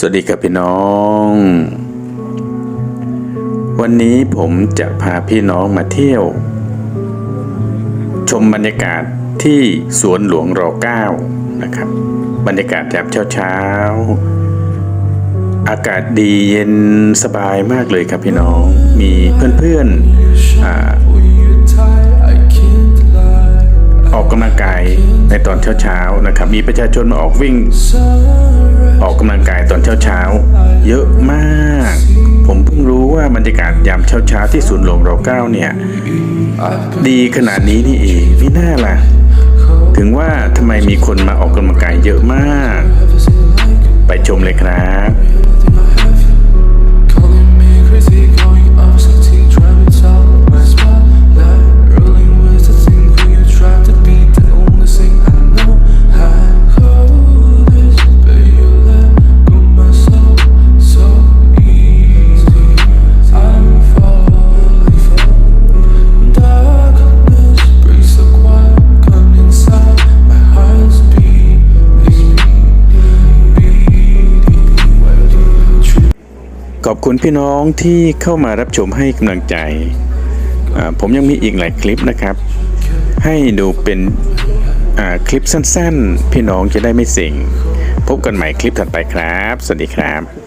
สวัสดีครับพี่น้อง วันนี้ผมจะพาพี่น้องมาเที่ยว ชมบรรยากาศที่สวนหลวงรอเก้านะครับ บรรยากาศยามเช้าๆ อากาศดีเย็นสบายมากเลยครับพี่น้อง มีเพื่อนๆอออกกำลังกายในตอนเช้าๆนะครับ มีประชาชนมาออกวิ่ง ออกกำลังกายตอนเช้าๆ เยอะมาก ผมเพิ่งรู้ว่าบรรยากาศยามเช้าๆที่ศูนย์หลวงราเก้าเนี่ย ดีขนาดนี้นี่เองไม่น่าล่ะ ถึงว่าทำไมมีคนมาออกกำลังกายเยอะมาก ไปชมเลยครับ ขอบคุณพี่น้องที่เข้ามารับชมให้กำลังใจ ผมยังมีอีกหลายคลิปนะครับ ให้ดูเป็นคลิปสั้นๆ พี่น้องจะได้ไม่เสิ่งพบกันใหม่คลิปถัดไปครับ สวัสดีครับ